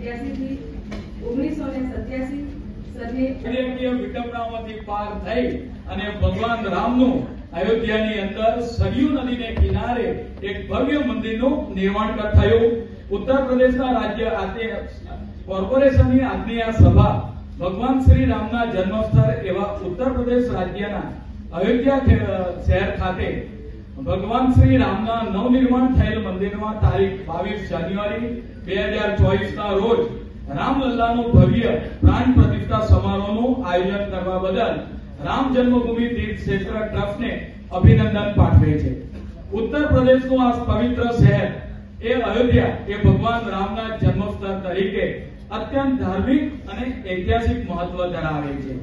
સત્યાસી ભગવાન રામનું અયોધ્યાની અંદર સરયુ નદીને રાજ્ય કોર્પોરેશનની એવા ઉત્તર પ્રદેશ રાજ્યના અયોધ્યા શહેર ખાતે ભગવાન શ્રી રામના નવનિર્માણ થયેલ મંદિરમાં તારીખ બાવીસ જાન્યુઆરી બે હજાર ચોવીસ ના રોજ રામલલ્લાનું ભવ્ય પ્રાણ પ્રતિષ્ઠા સમારોહનું આયોજન કરવા બદલ રામ જન્મભૂમિ તીર્થ ક્ષેત્ર ટ્રસ્ટને અભિનંદન પાઠવે છે. ઉત્તર પ્રદેશનું આ પવિત્ર શહેર એ અયોધ્યા એ ભગવાન રામના જન્મસ્થળ તરીકે અત્યંત ધાર્મિક અને ઐતિહાસિક મહત્વ ધરાવે છે.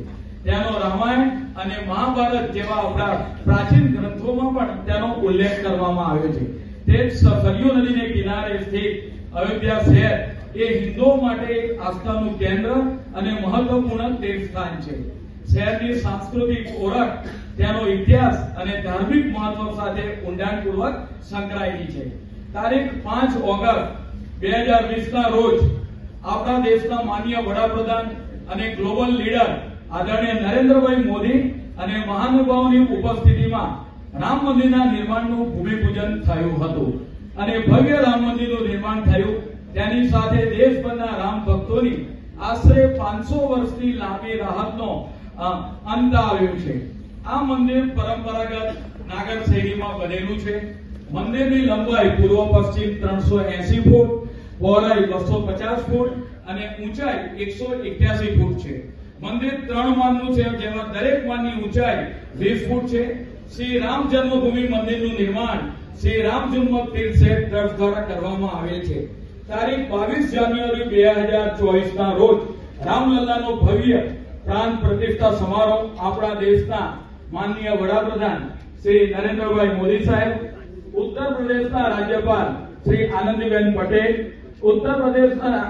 તેનો રામાયણ અને મહાભારત જેવા આપણા પ્રાચીન ગ્રંથોમાં પણ તેનો ઉલ્લેખ કરવામાં આવ્યો છે. તે સરયુ નદીને કિનારે સ્થિત અયોધ્યા શહેર એ હિન્દુઓ માટે આસ્થાનું કેન્દ્ર અને મહત્વપૂર્ણ તીર્થસ્થાન છે. શહેરની સાંસ્કૃતિક ઓળખ તેનો ઇતિહાસ અને ધાર્મિક મહત્વ સાથે ઊંડાણપૂર્વક સંકળાયેલી છે. તારીખ પાંચ ઓગસ્ટ બે હજાર વીસ ના રોજ આપણા દેશના માન્ય વડાપ્રધાન અને ગ્લોબલ લીડર આદરણીય નરેન્દ્રભાઈ મોદી અને મહાનુભાવોની ઉપસ્થિતિમાં રામ મંદિરના નિર્માણનું ભૂમિપૂજન થયું હતું. અને ભવ્ય રામ મંદિરનું નિર્માણ થયું. તેની સાથે દેશભરના રામ ભક્તોની આશરે પાંચસો વર્ષની લાંબી રાહતનો અંત આવ્યો છે. આ મંદિર પરંપરાગત નાગર શૈલીમાં બનેલું છે. મંદિરની લંબાઈ પૂર્વ પશ્ચિમ ત્રણસો એસી ફૂટ, પહોળાઈ બસો પચાસ ફૂટ અને ઊંચાઈ એકસો એક્યાસી ફૂટ છે. મંદિર ત્રણ માળનું છે, જેમાં દરેક માળની ઊંચાઈ વીસ ફૂટ છે. શ્રી રામ જન્મભૂમિ મંદિરનું નિર્માણ શ્રી રામ જન્મ તીર્થ ટ્રસ્ટ દ્વારા કરવામાં આવેલ છે. તારીખ બાવીસ જાન્યુઆરી બે હજાર ચોવીસ ના રોજ રામલલ્લાનો ભવ્ય પ્રાણ પ્રતિષ્ઠા સમારોહ આપણા દેશના માનનીય વડાપ્રધાન શ્રી નરેન્દ્રભાઈ મોદી સાહેબ, ઉત્તર પ્રદેશના રાજ્યપાલ શ્રી આનંદીબેન પટેલ, ઉત્તર પ્રદેશના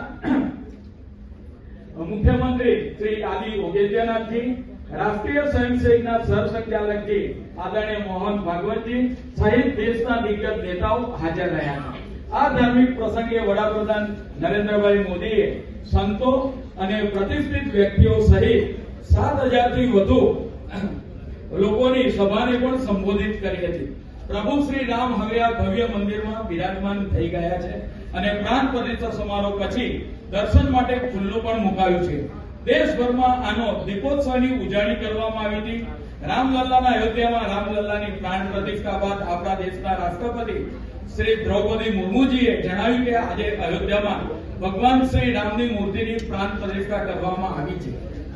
મુખ્યમંત્રી શ્રી આદિ યોગેન્દ્રનાથજી, રાષ્ટ્રીય સ્વયંસેવકના સરસંઘચાલકજી આદરણીય મોહન ભાગવતજી સહિત દેશના દિગ્ગજ નેતાઓ હાજર રહ્યા. છે આ ધાર્મિક પ્રસંગે વડાપ્રધાન નરેન્દ્રભાઈ મોદીએ સંતો અને પ્રતિષ્ઠિત વ્યક્તિઓ સહિત સાત હજારથી વધુ લોકોની સભાને પણ સંબોધિત કરી હતી. પ્રભુ શ્રી રામ હવે આ ભવ્ય મંદિરમાં બિરાજમાન થઈ ગયા છે અને પ્રાણ પ્રતિષ્ઠા સમારોહ પછી દર્શન માટે ખુલ્લું પણ મુકાયું છે. દેશભરમાં આનો દીપોત્સવની ઉજવણી કરવામાં આવી હતી. રામલલ્લાના અયોધ્યામાં રામલલ્લાની પ્રાણ પ્રતિષ્ઠા બાદ આપણા દેશના રાષ્ટ્રપતિ શ્રી દ્રૌપદી મુર્મુજીએ જણાવ્યું કે આજે અયોધ્યામાં ભગવાન શ્રી રામની મૂર્તિની પ્રાણ પ્રતિષ્ઠા કરવામાં આવી છે.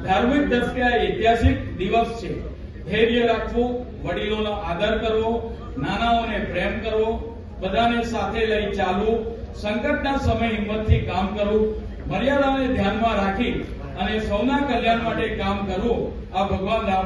ધાર્મિક દ્રષ્ટિએ ઐતિહાસિક દિવસ છે. ધૈર્ય રાખવું વડીલોનો આદર કરવો, નાનાઓને પ્રેમ કરવો, બધાને સાથે લઈ ચાલવું, સંકટના સમય હિંમતથી કામ કરવું, મર્યાદાને ધ્યાનમાં રાખી અને સૌના કલ્યાણ માટે કામ કરવું, આ ભગવાન રામ